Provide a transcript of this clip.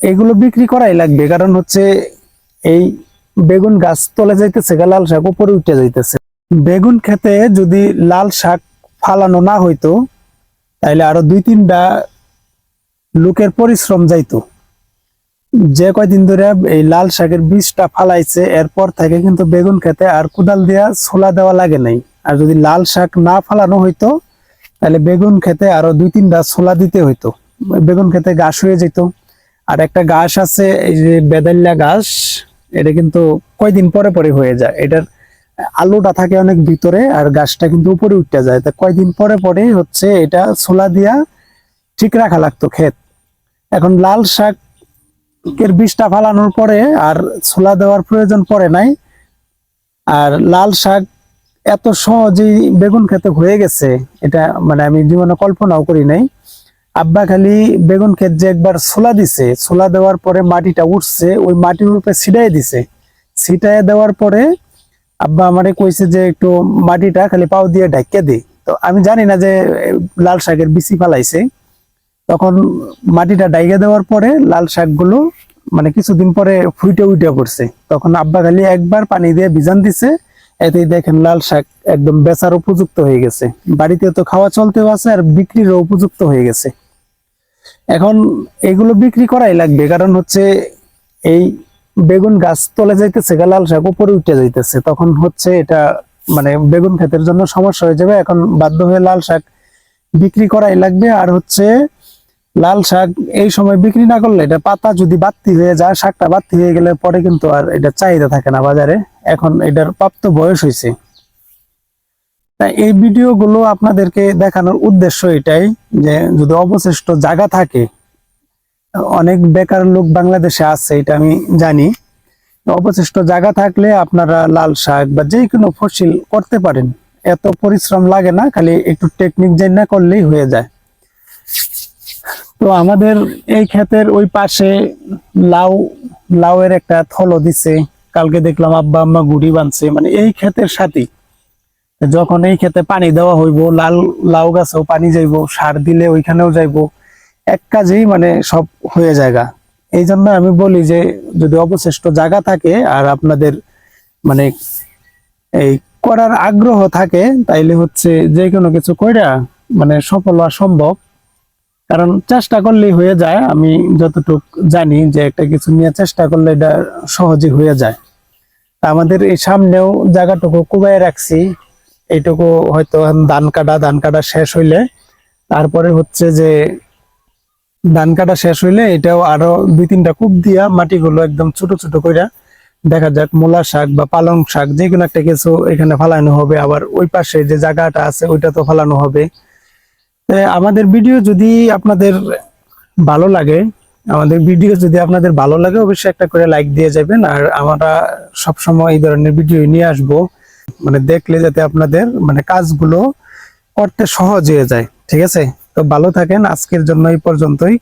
এগুলো বিক্রি করাই লাগবে, কারণ হচ্ছে এই বেগুন গাছ তলে যাইতেছে লাল শাক উপরে উঠে যাইতেছে। বেগুন খেতে যদি লাল শাক ফালানো না হইতো, তাইলে আরও দুই তিনটা লোকের পরিশ্রম যাইতো। যে কয়দিন ধরে এই লাল শাকের বীজটা ফালাইছে, এরপর থেকে কিন্তু বেগুন খেতে আর কোদাল দিয়া ছোলা দেওয়া লাগে নাই। আর যদি লাল শাক না ফালানো হইতো তাহলে বেগুন খেতে আরও দুই তিনটা ছোলা দিতে হইতো। বেগুন খেতে গাছ হয়ে যেত। আর একটা ঘাস আছে, এই যে বেদাল্লা ঘাস, এটা কিন্তু কয়দিন পরে পরে হয়ে যায়। এটার আলুটা থাকে অনেক ভিতরে আর গাছটা কিন্তু উপরে উঠতে যায়। তা কয়দিন পরে পরে হচ্ছে এটা ছোলা দিয়া ঠিক রাখা লাগতো ক্ষেত। এখন লাল শাক এর বীজটা ফালানোর পরে আর ছোলা দেওয়ার প্রয়োজন পড়ে নাই। আর লাল শাক এত সহজেই বেগুন খেতে হয়ে গেছে, এটা মানে আমি জীবনে কল্পনাও করি নাই। আব্বা খালি বেগুন ক্ষেত যে একবার ছোলা দিছে, ছোলা দেওয়ার পরে মাটিটা উঠছে, ওই মাটির উপরে ছিটাই দিছে। ছিটাই দেওয়ার পরে আব্বা আমারে কইছে যে একটু মাটিটা খালি পাও দিয়ে ঢাকিয়ে দে। তো আমি জানি না যে লাল শাকের বিচি ফালাইছে। তখন মাটিটা ডাইগে দেওয়ার পরে লাল শাকগুলো মানে কিছুদিন পরে ফুইটে উইটে পড়ছে। তখন আব্বা খালি একবার পানি দিয়ে ভিজান দিছে। এতেই দেখেন লাল শাক একদম বেচার উপযুক্ত হয়ে গেছে। বাড়িতে তো খাওয়া চলতেও আছে আর বিক্রিরও উপযুক্ত হয়ে গেছে। এখন এগুলো বিক্রি করাই লাগবে, কারণ হচ্ছে এই বেগুন গাছ তলে যাইতেছে লাল শাক উপরে উঠে যাইতেছে, তখন হচ্ছে এটা মানে বেগুন ক্ষেতের জন্য সমস্যা হয়ে যাবে। এখন বাধ্য হয়ে লাল শাক বিক্রি করাই লাগবে, আর হচ্ছে লাল শাক এই সময় বিক্রি না করলে এটা পাতা যদি বাড়তি হয়ে যায়, শাকটা বাড়তি হয়ে গেলে পরে কিন্তু আর এটা চাহিদা থাকে না বাজারে। এখন এটার প্রাপ্ত বয়স হয়েছে এই ভিডিওগুলো আপনাদেরকে দেখানোর উদ্দেশ্য এটাই যে যদি অবশিষ্ট জায়গা থাকে, অনেক বেকার লোক বাংলাদেশে আছে, এটা আমি জানি। অবশিষ্ট জায়গা থাকলে আপনারা লাল শাক বা যে কোনো ফসল করতে পারেন। এত পরিশ্রম লাগে না, খালি একটু টেকনিক না করলেই হয়ে যায়। তো আমাদের এই ক্ষেতের ওই পাশে লাউ, লাউয়ের একটা থলো দিছে। কালকে দেখলাম আব্বা আম্মা গুড়ি বানছে। মানে এই ক্ষেতের সাথে যখন এই ক্ষেতে পানি দেওয়া হইব, লাল, লাউ গাছেও পানি যাইব, সার দিলে ওইখানেও যাইব, এক কাজেই মানে সব হয়ে জায়গা। এই জন্য আমি বলি যে, যদি অবশিষ্ট জায়গা থাকে আর আপনাদের মানে এই করার আগ্রহ থাকে, তাইলে হচ্ছে যে কোনো কিছু কইরা মানে সফল হওয়া সম্ভব। কারণ চেষ্টা করলেই হয়ে যায়, আমি যতটুক জানি যে একটা কিছু নিয়ে চেষ্টা করলে এটা সহজে হয়ে যায়। আমাদের এই সামনেও জায়গাটুকু কুবাই রাখছি। এইটুকু হয়তো ধান কাটা ধান কাটা শেষ হইলে, তারপরে হচ্ছে যে ধান কাটা শেষ হইলে এটাও আরও দুই তিনটা কূপ দিয়া মাটিগুলো একদম ছোট ছোট করে দেখা যাক মূলা শাক বা পালং শাক যে কোনো একটা কিছু এখানে ফালানো হবে। আবার ওই পাশে যে জায়গাটা আছে, ওইটা তো ফালানো হবে। আমাদের ভিডিও যদি আপনাদের ভালো লাগে, আমাদের ভিডিও যদি আপনাদের ভালো লাগে, অবশ্যই একটা করে লাইক দিয়ে যাবেন। আর আমরা সবসময় এই ধরনের ভিডিও নিয়ে আসব। মানে দেখলে যাতে আপনাদের মানে কাজগুলো করতে সহজ হয়ে যায়, ঠিক আছে? তো ভালো থাকেন, আজকের জন্য এই পর্যন্তই।